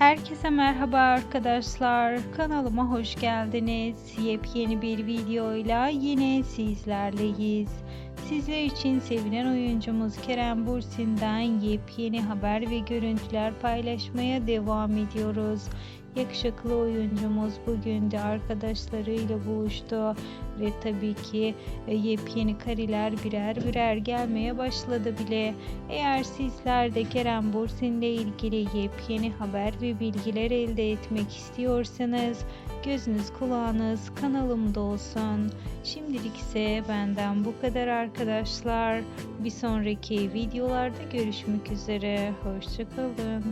Herkese merhaba arkadaşlar. Kanalıma hoş geldiniz. Yepyeni bir videoyla yine sizlerleyiz. Sizler için sevilen oyuncumuz Kerem Bursin'den yepyeni haber ve görüntüler paylaşmaya devam ediyoruz. Yakışıklı oyuncumuz bugün de arkadaşlarıyla buluştu ve tabii ki e, yepyeni kariler birer birer gelmeye başladı bile. Eğer sizler de Kerem Bursin ile ilgili yepyeni haber ve bilgiler elde etmek istiyorsanız gözünüz kulağınız kanalımda olsun. Şimdilik ise benden bu kadar arkadaşlar. Bir sonraki videolarda görüşmek üzere. Hoşçakalın.